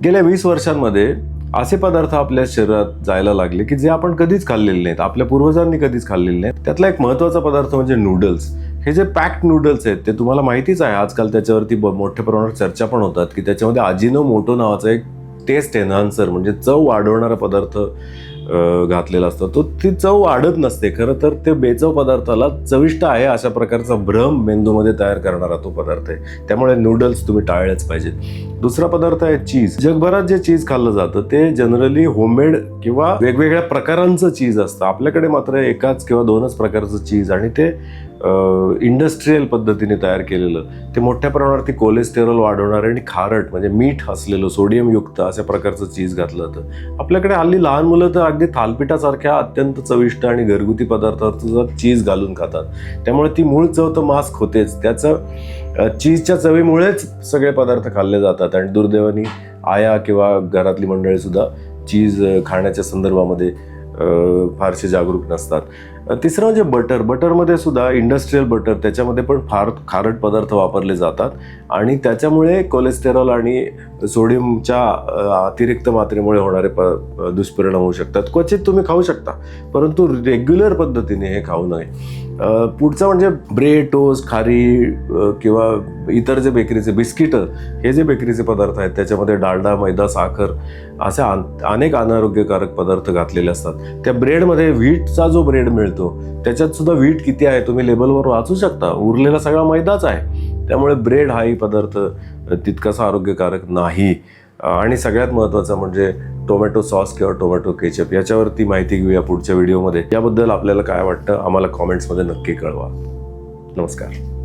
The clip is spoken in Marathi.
गेल्या वीस वर्षांमध्ये असे पदार्थ आपल्या शरीरात जायला लागले की जे आपण कधीच खाल्लेले नाहीत. आपल्या पूर्वजांनी कधीच खाल्लेले नाहीत. त्यातला एक महत्त्वाचा पदार्थ म्हणजे नूडल्स हे जे पॅक्ड नूडल्स आहेत ते तुम्हाला माहितीच आहे. आजकाल त्याच्यावरती मोठ्या प्रमाणात चर्चा पण होतात की त्याच्यामध्ये अजिनो मोटो नावाचा एक टेस्ट एन्हान्सर म्हणजे चव वाढवणारा पदार्थ घातलेला असतो. तो ती चव वाढत नसते. खरं तर ते बेचव पदार्थाला चविष्ट आहे अशा प्रकारचा भ्रम मेंदूमध्ये तयार करणारा तो पदार्थ आहे. त्यामुळे नूडल्स तुम्ही टाळलेच पाहिजेत. दुसरा पदार्थ आहे चीज जगभरात जे चीज खाल्लं जातं ते जनरली होममेड किंवा वेगवेगळ्या प्रकारांचं चीज असतं. आपल्याकडे मात्र एकाच किंवा दोनच प्रकारचं चीज आणि ते इंडस्ट्रीयल पद्धतीने तयार केलेलं. ते मोठ्या प्रमाणावरती कोलेस्टेरॉल वाढवणारे आणि खारट म्हणजे मीठ असलेलं सोडियमयुक्त अशा प्रकारचं चीज घातलं जातं. आपल्याकडे हल्ली लहान मुलं तर अगदी थालपिठासारख्या अत्यंत चविष्ट आणि घरगुती पदार्थाचं चीज घालून खातात त्यामुळे ती मूळ चव तर मास्क होतेच. त्याचं चीजच्या चवीमुळेच सगळे पदार्थ खाल्ले जातात आणि दुर्दैवाने आया किंवा घरातली मंडळीसुद्धा चीज खाण्याच्या संदर्भामध्ये फारसे जागरूक नसतात. तिसरं म्हणजे बटर. बटरमध्ये सुद्धा इंडस्ट्रीयल बटर त्याच्यामध्ये पण फार खारट पदार्थ वापरले जातात. आणि त्याच्यामुळे कोलेस्टेरॉल आणि सोडियमच्या अतिरिक्त मात्रेमुळे होणारे प दुष्परिणाम होऊ शकतात. क्वचित तुम्ही खाऊ शकता परंतु रेग्युलर पद्धतीने हे खाऊ नये. पुढचं म्हणजे ब्रेड टोस्ट खारी किंवा इतर जे बेकरीचे बिस्किटं हे जे बेकरीचे पदार्थ आहेत त्याच्यामध्ये डालडा मैदा साखर असे अन- अनेक अनारोग्यकारक पदार्थ घातलेले असतात. त्या ब्रेडमध्ये व्हीटचा जो ब्रेड मिळतो त्याच्यात सुद्धा व्हीट किती आहे तुम्ही लेबलवर वाचू शकता. उरलेला सगळा मैदाच आहे. त्यामुळे ब्रेड हाही पदार्थ तितकासा आरोग्यकारक नाही. आणि सगळ्यात महत्त्वाचं म्हणजे टोमॅटो सॉस किंवा टोमॅटो केचप याच्यावरती माहिती घेऊया पुढच्या व्हिडिओमध्ये याबद्दल आपल्याला काय वाटतं? आम्हाला कॉमेंट्समध्ये नक्की कळवा. नमस्कार.